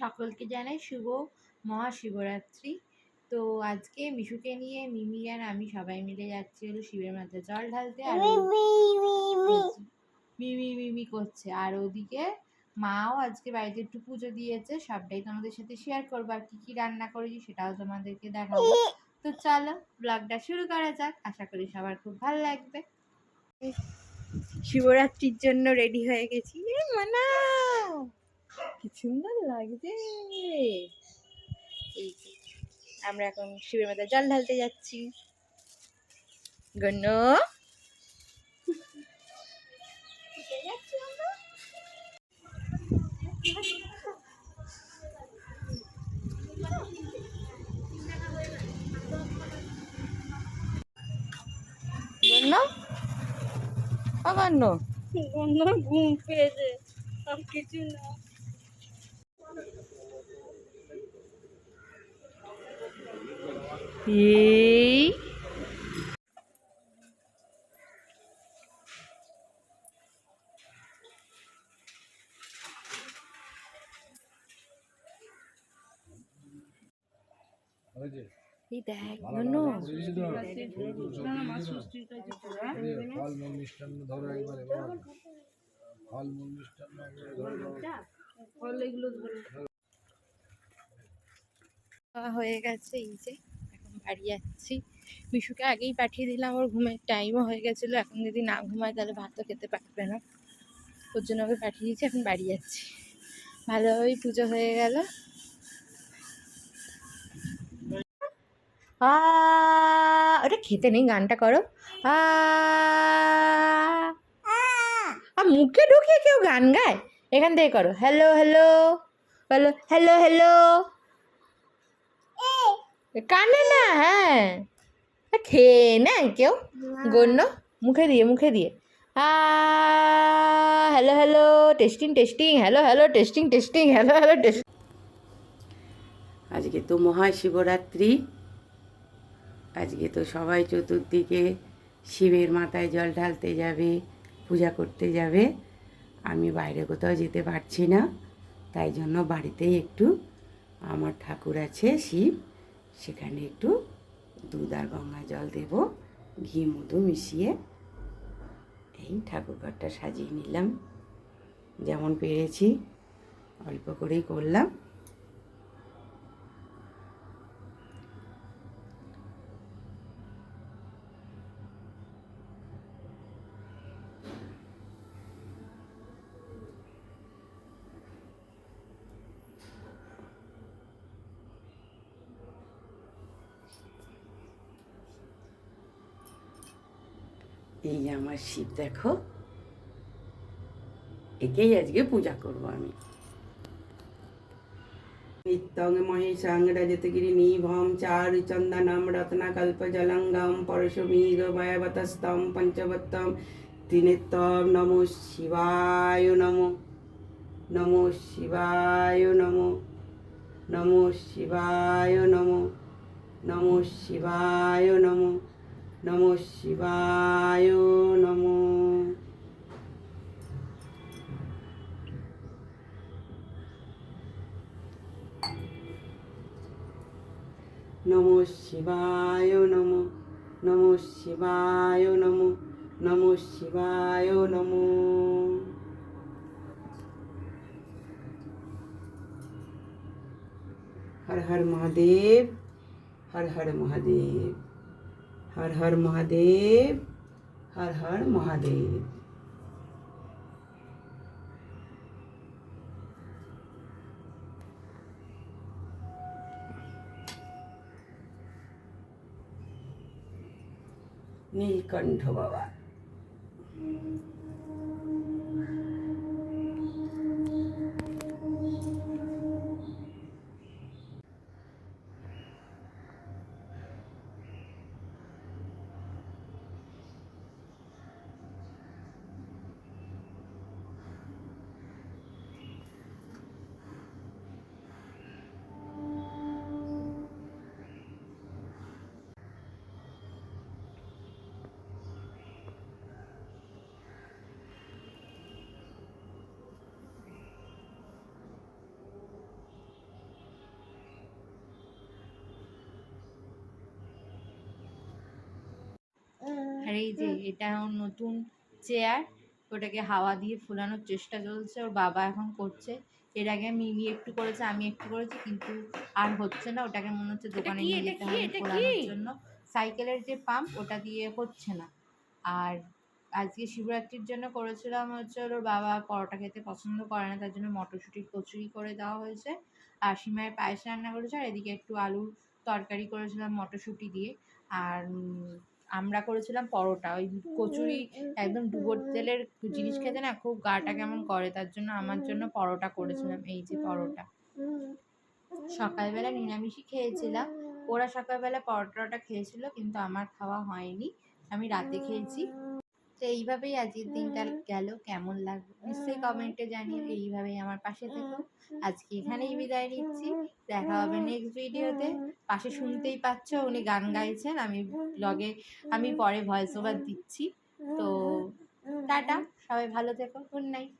সকলকে জানাই শুভ মহাশিবরাত্রি। তো আজকে মিশুকে নিয়ে মিমি আর আমি সবাই মিলে যাচ্ছি হলো শিবের মাথায় জল ঢালতে আর মিমি মিমি। করছে। আর ওদিকে মাও আজকে বাড়িতে একটু পুজো দিয়েছে। সবটাই তোমাদের সাথে শেয়ার করব আর কি কি রান্না করেছি সেটাও তোমাদেরকে দেখাবো। তো চলো ব্লগটা শুরু করা যাক। আশা করি সবার খুব ভালো লাগবে। শিবরাত্রির জন্য রেডি হয়ে গেছি। মানা কি সুন্দর লাগছে এই আমরা এখন শিবের মাথায় জল ঢালতে যাচ্ছি। গণ্য। গণ্য? ও গণ্য ঘুম পেয়েছে আর কিছু না। এই এই ফল মিষ্টান্ন ধরো একবার ফল মূল মিষ্টান্ন হয়ে গেছে, এই যে এখন বাড়ি যাচ্ছি। মিশুকে আগেই পাঠিয়ে দিলাম, ওর ঘুমের টাইমও হয়ে গেছিল। এখন যদি না ঘুমায়, তাহলে ভাতও খেতে পারবে না। ওর জন্য ওকে পাঠিয়ে দিয়েছি, এখন বাড়ি যাচ্ছি। ভালোভাবেই পুজো হয়ে গেল। ওটা খেতে নেই, গানটা করো। আর মুখে ঢুকিয়ে কেউ গান গায়? এখান থেকে করো। Hello hello hello hello hello কানে না হ্যাঁ। খেয়ে নেয় কেউ। গণ্য মুখে দিয়ে মুখে দিয়ে। আ hello hello testing testing hello hello testing testing hello hello testing আজকে তো মহাশিবরাত্রি। আজকে তো সবাই চতুর্দিকে শিবের মাথায় জল ঢালতে যাবে পূজা করতে যাবে। আমি বাইরে কোথাও যেতে পারছি না। তাই জন্য বাড়িতেই একটু আমার ঠাকুর আছে শিব। সেখানে একটু দুধ আর গঙ্গা জল দেব, ঘি, মধু মিশিয়ে। এই ঠাকুর ঘরটা সাজিয়ে নিলাম। যেমন পেরেছি, অল্প করেই করলাম। এই যে আমার শিব, দেখো। একেই আজকে পূজা করব আমি। নিত্যং মহেশাং রজতগিরি নিভম চারু চন্দনম রত্নকল্পজলঙ্গম পরশুমীগবয়বতস্তম পঞ্চবত্তম ত্রিনেত্তম নমো শিবায় নমো। নমো শিবায় নমো। নমো শিবায় নমো। নমো শিবায় নমো। নমো শিবায় নমো নমো শিবায় নমো নমো শিবায় নমো নমো শিবায় নমো হর হর মহাদেব হর হর মহাদেব हर हर महादेव हर हर महादेव। नीलकंठ बाबा। আর এই যে এটা নতুন চেয়ার ওটাকে হাওয়া দিয়ে ফুলানোর চেষ্টা চলছে ওর বাবা এখন করছে। এর আগে মিমি একটু করেছে আমি একটু করেছি কিন্তু আর হচ্ছে না। ওটাকে মনে হচ্ছে দোকানে নিয়ে যেতে হবে? ফোলানোর জন্য। সাইকেলের যে পাম্প ওটা দিয়ে হচ্ছে না। আর আজকে শিবরাত্রির জন্য করেছিলাম হচ্ছে ওর বাবা পরোটা খেতে পছন্দ করে না তার জন্য মটরশুঁটির কচুরি করে দেওয়া হয়েছে। আর সিমায় পায়েস রান্না করেছে আর এদিকে একটু আলুর তরকারি করেছিলাম মটরশুঁটি দিয়ে। আর আমরা করেছিলাম পরোটা। ওই কচুরি একদম ডুবোর তেলের জিনিস খেতে না খুব গাটা কেমন করে তার জন্য আমার জন্য পরোটা করেছিলাম এই যে পরোটা। সকালবেলা নিরামিষই খেয়েছিলাম। ওরা সকালবেলা পরোটাটা খেয়েছিল কিন্তু আমার খাওয়া হয়নি। আমি রাতে খেয়েছি। তো এইভাবেই আজকের দিনটা গেল কেমন লাগল? নিশ্চয়ই কমেন্টে জানিয়ে এইভাবেই আমার পাশে থেকো। আজকে এখানেই বিদায় নিচ্ছি। দেখা হবে নেক্সট ভিডিওতে পাশে শুনতেই পাচ্ছ উনি গান গাইছেন আমি ব্লগে আমি পরে ভয়েস ওভার দিচ্ছি। তো টাটা সবাই ভালো থেকো গুড নাইট